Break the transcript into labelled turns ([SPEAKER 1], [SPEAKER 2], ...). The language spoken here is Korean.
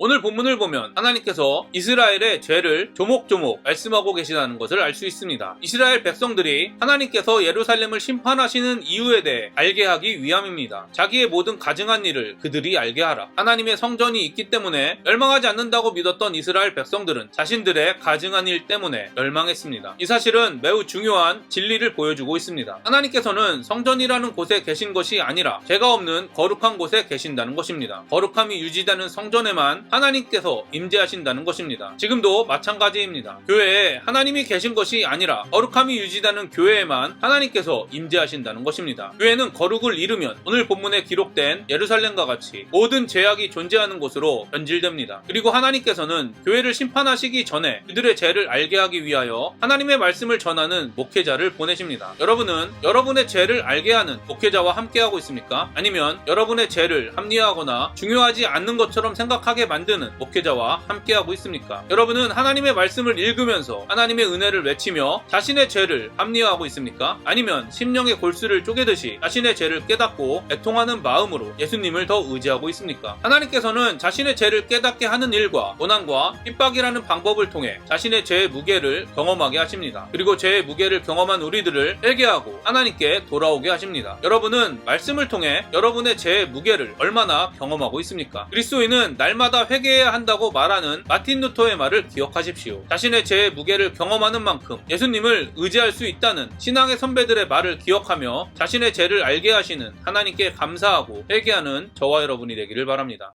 [SPEAKER 1] 오늘 본문을 보면 하나님께서 이스라엘의 죄를 조목조목 말씀하고 계시다는 것을 알 수 있습니다. 이스라엘 백성들이 하나님께서 예루살렘을 심판하시는 이유에 대해 알게 하기 위함입니다. 자기의 모든 가증한 일을 그들이 알게 하라. 하나님의 성전이 있기 때문에 멸망하지 않는다고 믿었던 이스라엘 백성들은 자신들의 가증한 일 때문에 멸망했습니다. 이 사실은 매우 중요한 진리를 보여주고 있습니다. 하나님께서는 성전이라는 곳에 계신 것이 아니라 죄가 없는 거룩한 곳에 계신다는 것입니다. 거룩함이 유지되는 성전에만 하나님께서 임재하신다는 것입니다. 지금도 마찬가지입니다. 교회에 하나님이 계신 것이 아니라 거룩함이 유지되는 교회에만 하나님께서 임재하신다는 것입니다. 교회는 거룩을 잃으면 오늘 본문에 기록된 예루살렘과 같이 모든 죄악이 존재하는 곳으로 변질됩니다. 그리고 하나님께서는 교회를 심판하시기 전에 그들의 죄를 알게 하기 위하여 하나님의 말씀을 전하는 목회자를 보내십니다. 여러분은 여러분의 죄를 알게 하는 목회자와 함께하고 있습니까? 아니면 여러분의 죄를 합리화하거나 중요하지 않는 것처럼 생각하게 만 드는 목회자와 함께하고 있습니까? 여러분은 하나님의 말씀을 읽으면서 하나님의 은혜를 외치며 자신의 죄를 합리화하고 있습니까? 아니면 심령의 골수를 쪼개듯이 자신의 죄를 깨닫고 애통하는 마음으로 예수님을 더 의지하고 있습니까? 하나님께서는 자신의 죄를 깨닫게 하는 일과 고난과 핍박이라는 방법을 통해 자신의 죄의 무게를 경험하게 하십니다. 그리고 죄의 무게를 경험한 우리들을 회개하고 하나님께 돌아오게 하십니다. 여러분은 말씀을 통해 여러분의 죄의 무게를 얼마나 경험하고 있습니까? 그리스도인은 날마다 회개해야 한다고 말하는 마틴 루터의 말을 기억하십시오. 자신의 죄의 무게를 경험하는 만큼 예수님을 의지할 수 있다는 신앙의 선배들의 말을 기억하며 자신의 죄를 알게 하시는 하나님께 감사하고 회개하는 저와 여러분이 되기를 바랍니다.